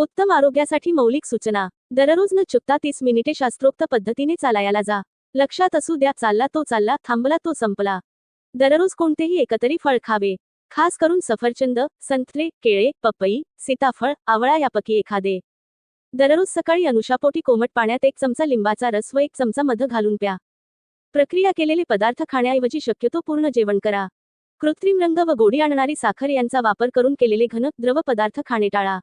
उत्तम आरोग्यासाठी मौलिक सूचना. दररोज न चुकता तीस मिनिटे शास्त्रोक्त पद्धतीने चालायला जा. लक्षात असू द्या चालला तो चालला थांबला तो संपला. दररोज कोणतेही एकतरी फळ खावे. खास करून सफरचंद संत्रे केळे पपई सीताफळ आवळा यापैकी एखादे. दररोज सकाळी अनुशापोटी कोमट पाण्यात एक चमचा लिंबाचा रस व एक चमचा मध घालून प्या. प्रक्रिया केलेले पदार्थ खाण्याऐवजी शक्यतो पूर्ण जेवण करा. कृत्रिम रंग व गोडी आणणारी साखर यांचा वापर करून केलेले घन द्रव पदार्थ खाणे टाळा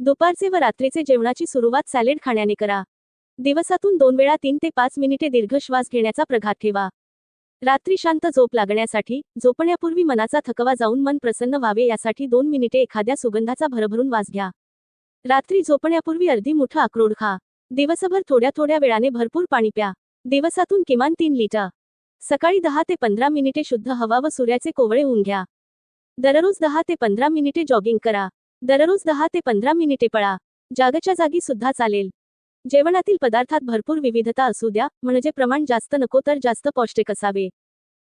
दुपारचे व रात्रीचे जेवणाची सुरुवात सॅलेड खाण्याने करा. दिवसातून दोन वेळा तीन ते पाच मिनिटे दीर्घ श्वास घेण्याचा प्रघात ठेवा. रात्री शांत झोप लागण्यासाठी झोपण्यापूर्वी मनाचा थकवा जाऊन मन प्रसन्न व्हावे यासाठी दोन मिनिटे एखाद्या सुगंधाचा भरभरून वास घ्या. रात्री झोपण्यापूर्वी अर्धी मुठ अक्रोड खा. दिवसभर थोड्या थोड्या वेळाने भरपूर पाणी प्या. दिवसातून किमान तीन लिटर. सकाळी दहा ते पंधरा मिनिटे शुद्ध हवा व सूर्याचे कोवळे ऊन घ्या. दररोज दहा ते पंधरा मिनिटे जॉगिंग करा. दररोज दहा ते पंधरा मिनिटे पळा. जागच्या जागी सुद्धा चालेल. जेवणातील पदार्थात भरपूर विविधता असू द्या म्हणजे प्रमाण जास्त नको तर जास्त पौष्टिक असावे.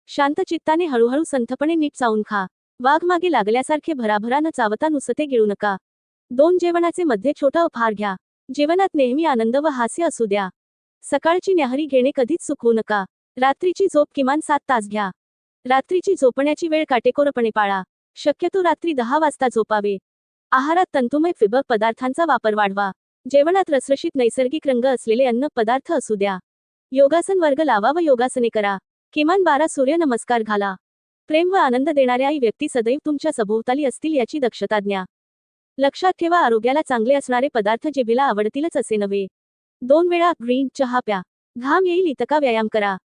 शांत चित्ताने हळूहळू संथपणे नीट चावून खा. वाघ मागे लागल्यासारखे भराभरा न चावता नुसते गिळू नका. दोन जेवणाचे मध्ये छोटा उपहार घ्या. जीवनात नेहमी आनंद व हास्य असू द्या. सकाळची न्याहारी घेणे कधीच चुकवू नका. रात्रीची झोप किमान सात तास घ्या. रात्रीची झोपण्याची वेळ काटेकोरपणे पाळा. शक्यतो रात्री दहा वाजता झोपावे. आहारात तंतुमय फिबक पदार्थांचा वापर वाढवा. जेवणात रसरशीत नैसर्गिक रंग असलेले अन्न पदार्थ असू द्या. योगासन वर्ग लावा व योगासने करा. किमान बारा सूर्य नमस्कार घाला. प्रेम व आनंद देणाऱ्या आई व्यक्ती सदैव तुमच्या सभोवताली असतील याची दक्षता ज्ञा लक्षात ठेवा आरोग्याला चांगले असणारे पदार्थ जिभेला आवडतीलच असे नव्हे. दोन वेळा ग्रीन चहा प्या. घाम येईल इतका व्यायाम करा.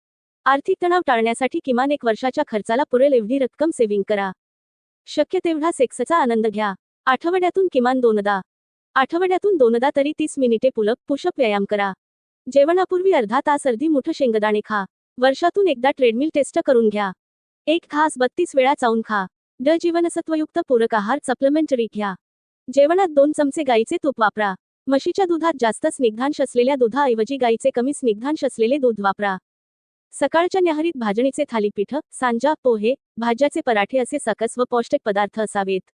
आर्थिक तणाव टाळण्यासाठी किमान एक वर्षाच्या खर्चाला पुरेल एवढी रक्कम सेव्हिंग करा. शक्य तेवढा सेक्सचा आनंद घ्या. आठवड्यातून किमान दोनदा. आठवड्यातून दोनदा तरी तीस मिनिटे पुलक पुशअप व्यायाम करा. जेवणापूर्वी अर्धा तास अर्धी मुठ शेंगदाणे खा. वर्षातून एकदा ट्रेडमिल टेस्ट करून घ्या. एक घास बत्तीस वेळा चावून खा. ड जीवनसत्वयुक्त पूरक आहार सप्लिमेंटरी घ्या. जेवणात दोन चमचे गाईचे तूप वापरा. म्हशीच्या दुधात जास्त स्निग्धांश असलेल्या दुधाऐवजी गाईचे कमी स्निग्धांश असलेले दूध वापरा. सकाळच्या न्याहरीत भाजणीचे थालीपीठ सांजा पोहे भाज्याचे पराठे असे सकस व पौष्टिक पदार्थ असावेत.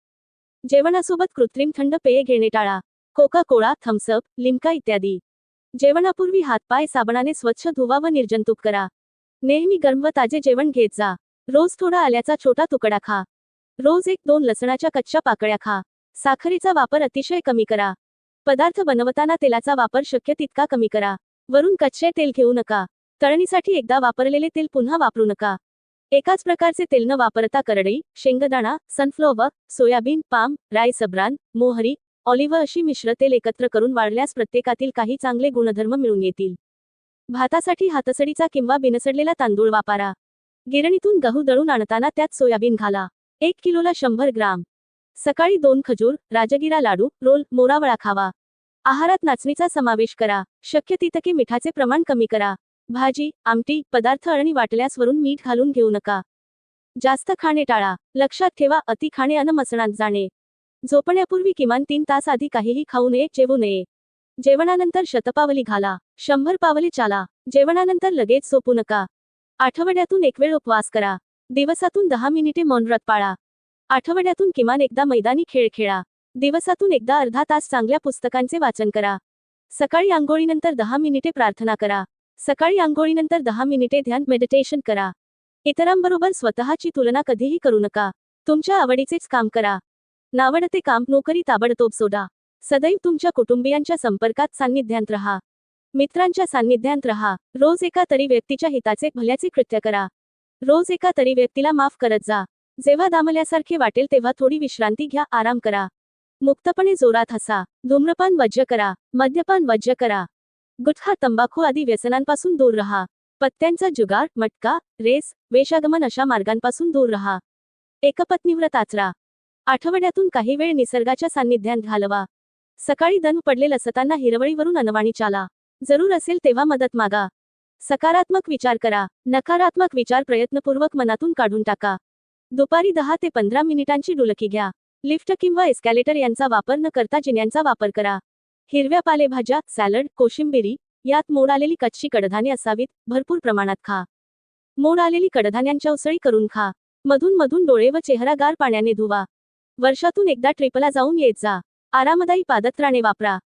जेवणासोबत कृत्रिम थंड पेये घेणे टाळा कोका कोळा थम्सअप लिमका इत्यादी. जेवणापूर्वी हातपाय साबणाने स्वच्छ धुवा व निर्जंतुक करा. नेहमी गरम व ताजे जेवण घेत जा. रोज थोडा आल्याचा छोटा तुकडा खा. रोज एक दोन लसणाच्या कच्च्या पाकळ्या खा. साखरेचा वापर अतिशय कमी करा. पदार्थ बनवताना तेलाचा वापर शक्य तितका कमी करा. वरून कच्चे तेल घेऊ नका. तळणीसाठी एकदा वापरलेले तेल पुन्हा वापरू नका. एकाच प्रकारचे तेल न वापरता करडई शेंगदाणा सनफ्लॉवर सोयाबीन पाम राय सब्रान मोहरी ऑलिव्ह अशी मिश्र तेल एकत्र करून वाढल्यास प्रत्येकातील काही चांगले गुणधर्म मिळून येतील. भातासाठी हातसडीचा किंवा बिनसडलेला तांदूळ वापरा. गिरणीतून गहू दळून आणताना त्यात सोयाबीन घाला. एक किलोला शंभर ग्राम. सकाळी दोन खजूर राजगिरा लाडू रोल मोरावळा खावा. आहारात नाचणीचा समावेश करा. शक्य तितके मिठाचे प्रमाण कमी करा. भाजी आमटी पदार्थ अळणी वाटल्यास वरून मीठ घालून घेऊ नका. जास्त खाणे टाळा. लक्षात ठेवा अति खाणे अन्न मसणात जाणे. झोपण्यापूर्वी किमान तीन तास आधी काहीही खाऊ नये जेवू नये. जेवणानंतर शतपावली घाला. शंभर पावली चाला. जेवणानंतर लगेच झोपू नका. आठवड्यातून एक वेळ उपवास करा. दिवसातून दहा मिनिटे मौन व्रत पाळा. आठवड्यातून किमान एकदा मैदानी खेळ खेळा. दिवसातून एकदा अर्धा तास चांगल्या पुस्तकांचे वाचन करा. सकाळी आंघोळीनंतर दहा मिनिटे प्रार्थना करा. सकाळी आंघोळीनंतर दहा मिनिटे ध्यान मेडिटेशन करा. इतरांबरोबर स्वतःची तुलना कधीही करू नका. तुमच्या आवडीचेच काम करा. नावडते काम नोकरी ताबडतोब सोडा. सदैव तुमच्या कुटुंबियांच्या संपर्कात सान्निध्यात रहा. मित्रांच्या सान्निध्यात रहा. रोज एका तरी व्यक्तीच्या हिताचे भल्याचे कृत्य करा. रोज एका तरी व्यक्तीला माफ करत जा. जेव्हा दामल्यासारखे वाटेल तेव्हा थोडी विश्रांती घ्या आराम करा. मुक्तपणे जोरात हसा. धूम्रपान वज्ज करा. मद्यपान वज्ज करा. गुटखा तंबाखू आदी व्यसनांपासून दूर रहा. पत्त्यांचा जुगार मटका रेस वेशागमन अशा मार्गांपासून दूर रहा. एकपत्नीव्रत आचरा. आठवड्यातून काही वेळ निसर्गाच्या सान्निध्यात घालवा. सकाळी दन पडलेल असताना हिरवळीवरून अनवाणी चाला. जरूर असेल तेव्हा मदत मागा. सकारात्मक विचार करा. नकारात्मक विचार प्रयत्नपूर्वक मनातून काढून टाका. दुपारी दहा ते पंधरा मिनिटांची डुलकी घ्या. लिफ्ट किंवा एस्कॅलेटर यांचा वापर न करता जिन्यांचा वापर करा. हिरव्या पालेभाज्या सॅलड कोशिंबिरी यात मोड आलेली कच्ची कडधान्ये असावीत भरपूर प्रमाणात खा. मोड आलेली कडधान्यांच्या उसळी करून खा. मधून मधून डोळे व चेहरा गार पाण्याने धुवा. वर्षातून एकदा ट्रिपला जाऊन येत जा. आरामदायी पादत्राणे वापरा.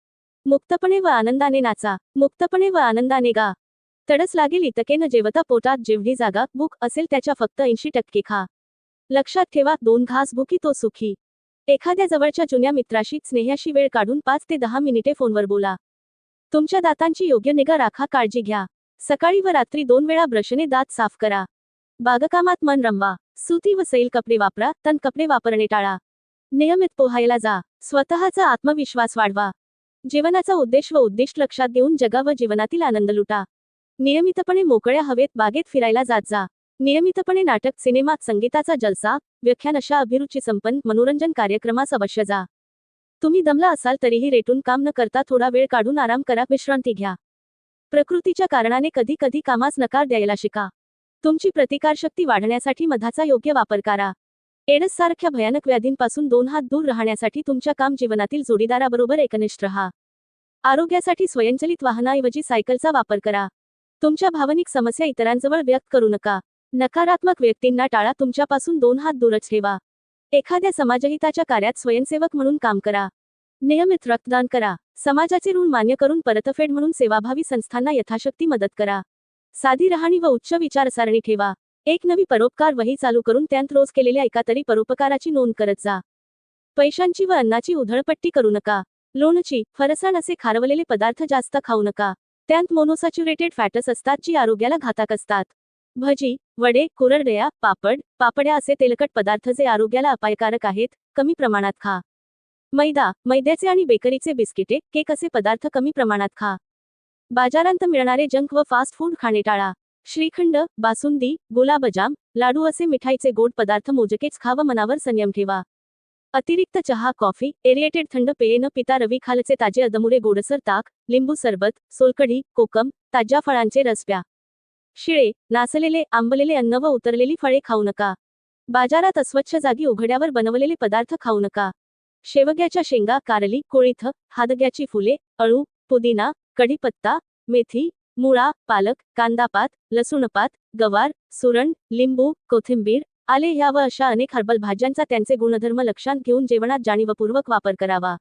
मुक्तपणे व आनंदाने नाचा. मुक्तपणे व आनंदाने गा. तडस लागेल इतकेनं जेवता पोटात जेवढी जागा भूक असेल त्याच्या फक्त ऐंशी टक्के खा. लक्षात ठेवा दोन घास भुकी तो सुखी. एखाद्या जवळच्या जुन्या मित्राशी स्नेहाशी वेळ काढून पाच ते दहा मिनिटे फोनवर बोला. तुमच्या दातांची योग्य निगा राखा काळजी घ्या. सकाळी व रात्री दोन वेळा ब्रशने दात साफ करा. बागकामात मन रमवा. सुती व सैल कपडे वापरा. तन कपडे वापरणे टाळा. नियमित पोहायला जा. स्वतःचा आत्मविश्वास वाढवा. जीवनाचा उद्देश व उद्दिष्ट लक्षात घेऊन जगा व जीवनातील आनंद लुटा. नियमितपणे मोकळ्या हवेत बागेत फिरायला जात जा. नियमितपणे नाटक सिनेमात संगीताचा जलसा व्याख्यान अशा अभिरुची संपन्न मनोरंजन कार्यक्रमास अवश्य जा. तुम्ही दमला असाल तरीही रेटून काम न करता थोडा वेळ काढून आराम करा विश्रांती घ्या. प्रकृतीच्या कारणाने कधी कधी कामास नकार द्यायला शिका. तुमची प्रतिकारशक्ती वाढण्यासाठी मधाचा योग्य वापर करा. एडस सारख्या भयानक व्याधींपासून दोन हात दूर राहण्यासाठी तुमच्या काम जीवनातील जोडीदाराबरोबर एकनिष्ठ राहा. आरोग्यासाठी स्वयंचलित वाहनाऐवजी सायकलचा वापर करा. तुमच्या भावनिक समस्या इतरांजवळ व्यक्त करू नका. नकारात्मक व्यक्तींना टाळा तुमच्यापासून दोन हात दूरच ठेवा. एखाद्या समाजहिताच्या कार्यात स्वयंसेवक म्हणून काम करा. नियमित रक्तदान करा. समाजाचे ऋण मान्य करून परतफेड म्हणून सेवाभावी संस्थांना यथाशक्ती मदत करा. साधी राहणी व उच्च विचारसारणी ठेवा. एक नवी परोपकार वही चालू करून त्यांत रोज केलेल्या एका तरी परोपकाराची नोंद करत जा. पैशांची व अन्नाची उधळपट्टी करू नका. लोणची फरसाण असे खारवलेले पदार्थ जास्त खाऊ नका. त्यांत मोनोसॅच्युरेटेड फॅटस असतात जी आरोग्याला घातक असतात. भजी वडे कुरडया पापड पापड्या असे तेलकट पदार्थ जे आरोग्याला अपायकारक आहेत कमी प्रमाणात खा. मैदा मैद्याचे आणि बेकरीचे बिस्किटे केक असे पदार्थ कमी प्रमाणात खा. बाजारांत मिळणारे जंक व फास्ट फूड खाणे टाळा श्रीखंड बासुंदी गुलाबजाम लाडू असे मिठाईचे गोड पदार्थ मोजकेच खा व मनावर संयम ठेवा. अतिरिक्त चहा कॉफी एरिएटेड थंड पेये न पिता रवी खालचे ताजे अदमुरे गोडसर ताक लिंबू सरबत सोलकढी कोकम ताज्या फळांचे रस प्या. शिळे नासलेले आंबलेले अन्न व उतरलेली फळे खाऊ नका. बाजारात अस्वच्छ जागी उघड्यावर बनवलेले पदार्थ खाऊ नका. शेवग्याच्या शेंगा कारली कोळीथ हादग्याची फुले अळू पुदिना कढीपत्ता मेथी मुळा पालक कांदापात लसूणपात गवार सुरण लिंबू कोथिंबीर आले ह्या व अशा अनेक हर्बल भाज्यांचा त्यांचे गुणधर्म लक्षात घेऊन जेवणात जाणीवपूर्वक वापर करावा.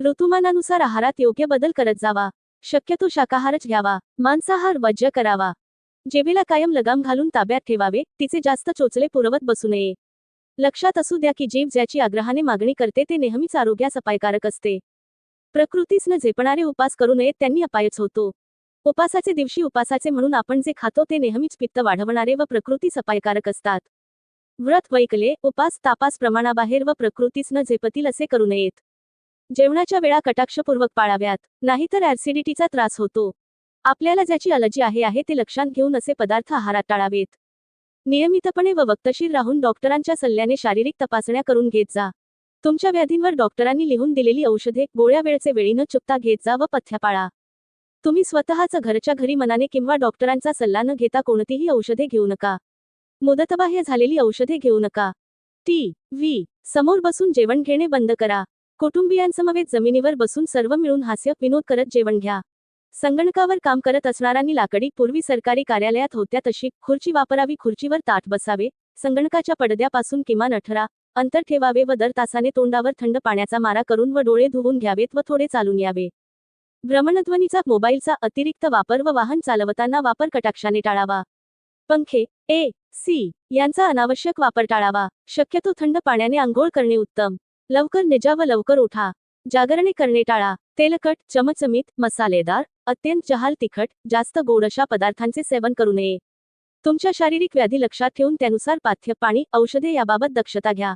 ऋतुमानानुसार आहारात योग्य बदल करत जावा. शक्यतो शाकाहारच घ्यावा. मांसाहार वज्य करावा. जेवेला कायम लगाम घालून ताब्यात ठेवावे तिचे जास्त चोचले पुरवत बसू नये. लक्षात असू द्या की जीव ज्याची आग्रहाने मागणी करते ते नेहमीच आरोग्यास अपायकारक असते. प्रकृतीसनं झेपणारे उपास करू नयेत त्यांनी अपायच होतो. उपासाचे दिवशी उपासाचे म्हणून आपण जे खातो ते नेहमीच पित्त वाढवणारे व प्रकृतीस अपायकारक असतात. व्रत वैकले उपास तापास प्रमाणाबाहेर व प्रकृतीसनं झेपतील असे करू नयेत. जेवणाच्या वेळा कटाक्षपूर्वक पाळाव्यात नाहीतर ऍसिडिटीचा त्रास होतो. आपल्याला ज्याची अलर्जी आहे आहे ते लक्षात घेऊन असे पदार्थ आहारात टाळावेत. नियमितपणे व वक्तशीर राहून डॉक्टरांच्या सल्ल्याने शारीरिक तपासण्या करून घेत जा. तुमच्या व्याधींवर डॉक्टरांनी लिहून दिलेली औषधे गोळ्या वेळचे वेळी न चुकता घेत जा व पथ्या पाळा. तुम्ही स्वतःच घरच्या घरी मनाने किंवा डॉक्टरांचा सल्ला न घेता कोणतीही औषधे घेऊ नका. मुदतबाह्य झालेली औषधे घेऊ नका. टी व्ही समोर बसून जेवण घेणे बंद करा. कुटुंबियांसमवेत जमिनीवर बसून सर्व मिळून हास्य विनोद करत जेवण घ्या. संगणकावर काम करत असणाऱ्यांनी लाकडी पूर्वी सरकारी कार्यालयात होत्या तशी खुर्ची वापरावी खुर्चीवर ताट बसावे संगणकाच्या पडद्यापासून किमान अठरा अंतर ठेवावे व दर तासाने तोंडावर थंड पाण्याचा मारा करून व डोळे धुवून घ्यावेत व थोडे चालून यावे. भ्रमणध्वनीचा मोबाईलचा अतिरिक्त वापर व वाहन चालवताना वापर कटाक्षाने टाळावा. पंखे ए सी यांचा अनावश्यक वापर टाळावा. शक्यतो थंड पाण्याने आंघोळ करणे उत्तम. लवकर निजा व लवकर उठा. जागरणे करणे टाळा. तेलकट चमचमीत मसालेदार अत्यंत जहाल तिखट जास्त गोड अशा पदार्थांचे सेवन करू नये. तुमच्या शारीरिक व्याधी लक्षात ठेवून त्यानुसार पाथ्य पाणी औषधे याबाबत दक्षता घ्या.